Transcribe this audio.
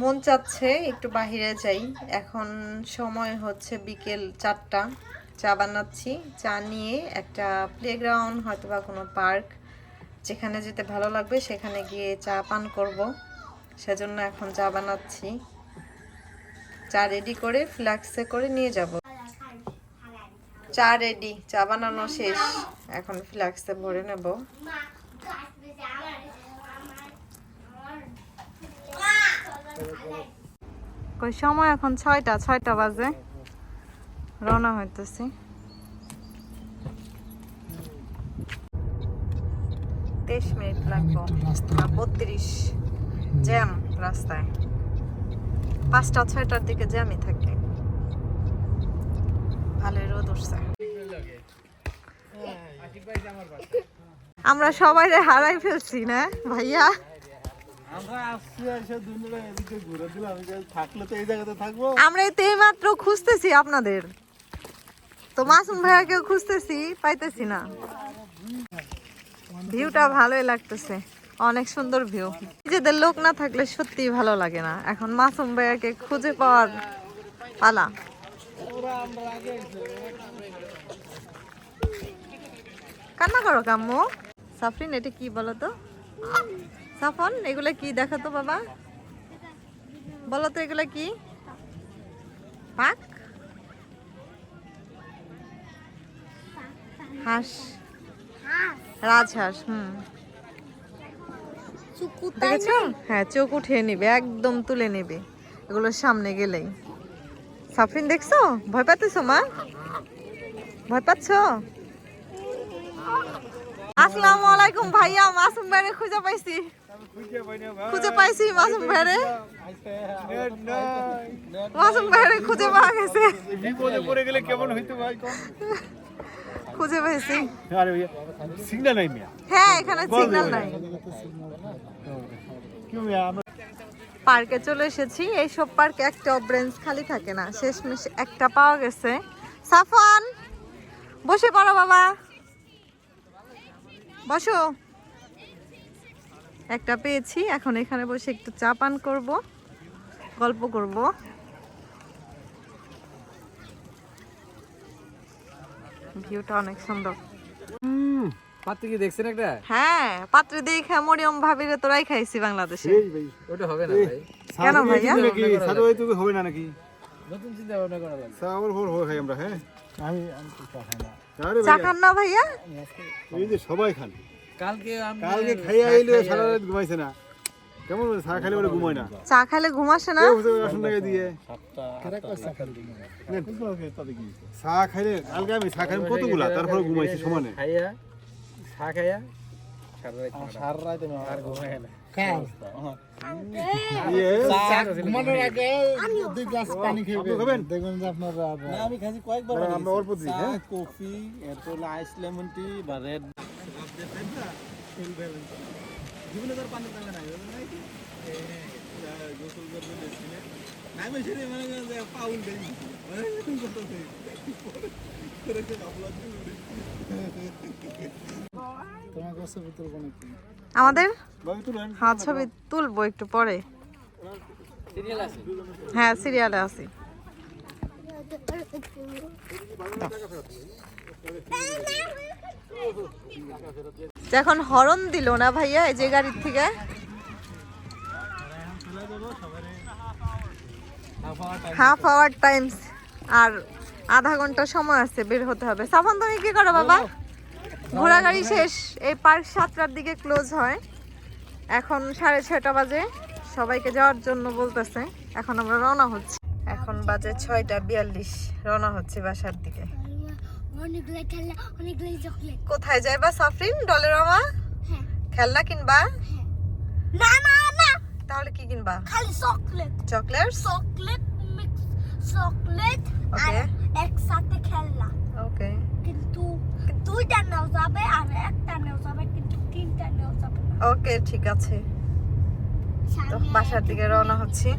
মন চাচ্ছে একটু বাহিরে যাই। এখন সময় হচ্ছে বিকেল চারটা। চা বানাচ্ছি। চা নিয়ে একটা প্লেগ্রাউন্ড হয়তো বা কোনো পার্ক যেখানে যেতে ভালো লাগবে, সেখানে গিয়ে চা পান করব। সেজন্য এখন চা বানাচ্ছি। চা রেডি করে ফ্ল্যাক্সে করে নিয়ে যাব। চা রেডি চা বানানো শেষ। এখন ফ্ল্যাক্সে ভরে নেব। কই? সময় এখন ছয়টা ছয়টা বাজে। রওনা হইতেছি। তেইশ মিনিট লাগবো। বত্রিশ। জ্যাম রাস্তায়। পাঁচটা, ছয়টার দিকে জ্যামই থাকে। ভালোই রোদ উঠছে। আমরা সবাই হারাই ফেলছি না, ভাইয়া? আমরা এই মাত্র খুঁজতেছি আপনাদের। তো মাসুম ভাইয়াকেও খুঁজতেছি, পাইতেছি না। ভিউটা ভালোই লাগতেছে, অনেক সুন্দর ভিউ। নিজেদের লোক না থাকলে সত্যিই ভালো লাগে না। এখন মাসুম ভাইয়াকে খুঁজে পাওয়ার পালা। কান্না করো কাম্মু। সাফরিন, এটা কি বলো তো? সাফন এগুলো কি? দেখো তো বাবা। বলো তো এগুলো কি? পাক? হাঁস। রাজহাঁস হুম। দেখেছ? হ্যাঁ চোখ নিবে একদম তুলে নেবে। এগুলোর সামনে গেলেই। সাফরিন দেখছ? ভয় পাচ্ছ মা? ভয় পাচ্ছ? আসসালামু আলাইকুম ভাইয়া মাসুম ভাইরে খুঁজে পাইছি। খুঁজে পাইছি মাসুম ভাইরে। মাসুম ভাইরে খুঁজে পাওয়া গেছে। বিপদে পড়ে গেলে কেমন হইতো ভাই খুঁজে পাইছি। আরে সিগন্যাল নাই মিয়া। হ্যাঁ এখানে সিগন্যাল নাই। কি মিয়া পার্কে চলে এসেছি এইসব পার্কে একটা ব্রেঞ্চ খালি থাকে না শেষমেশ একটা পাওয়া গেছে। সাফন বসে পড়ো বাবা। বসো। একটা পেয়েছি। এখন এখানে বসে একটু চা পান করব গল্প করব। ভিউটা অনেক সুন্দর। পাত্র কি দেখছেন একটা? হ্যাঁ পাত্রে দেখে মরিয়ম ভাবিরে তোরাই খাইছি বাংলাদেশে। ভাই। ওটা হবে না ভাই। কেন ভাইয়া? সাদা ভাই তুমি হবে না নাকি? নতুন চিন্তা ভাবনা করা লাগবে। সাওয়ার ভোর হয়ে খাই আমরা হ্যাঁ? আমি আমি চা খাই না। চা খান না ভাইয়া? এই যে সবাই খান। কালকে কালকে খাইয়া আইলে সারা রাত ঘুমাইছে না। কেমন চা খাইলে বলে ঘুমায় না? চা খাইলে ঘুম না? টাকা দিয়ে। চা খাইলে কালকে আমি চা খাইলাম কতগুলা? তারপরে ঘুমাইছি সমানে। খাইয়া চা খাইয়া আমি খাইছি কয়েকবার। আমরা অল্প দিই, হ্যাঁ? কফি এরপর আইস লেমন টি বা রেড বিভিন্ন ধরনের পানি পাবে না এগুলো নাই কি? এই, এই, গোসল করবে নাই বেশি রে, মনে করেন আমাদের? তুলেন হ্যাঁ ছবি তুলবো একটু পরে। হ্যাঁ সিরিয়ালে আছি। এখন হরন দিল না ভাইয়া এই যে গাড়ির থেকে? হাফ আওয়ার টাইমস আর আধা ঘণ্টা সময় আছে বের হতে হবে। সাফন তুমি কি করো বাবা? ঘোড়া গাড়ি শেষ এই পার্ক সাতটার দিকে ক্লোজ হয়। এখন সাড়ে ছয়টা বাজে সবাইকে যাওয়ার জন্য বলতেছে। এখন আমরা রওনা হচ্ছি। এখন বাজে ছয়টা বিয়াল্লিশ রওনা হচ্ছে বাসার দিকে। কোথায় যাইবা সাফরিন? ডলের মামা হ্যাঁ খেলনা কিনবা? না না না তাহলে কি কিনবা? খালি chocolate. Chocolate chocolate mix chocolate Okay. একসাথে খেললা ওকে কিন্তু দুইটা নেওয়া যাবে আর একটা নেওয়া যাবে কিন্তু তিনটা নেওয়া যাবে ওকে ঠিক আছে। তো বাসার দিকে রওনা হচ্ছি।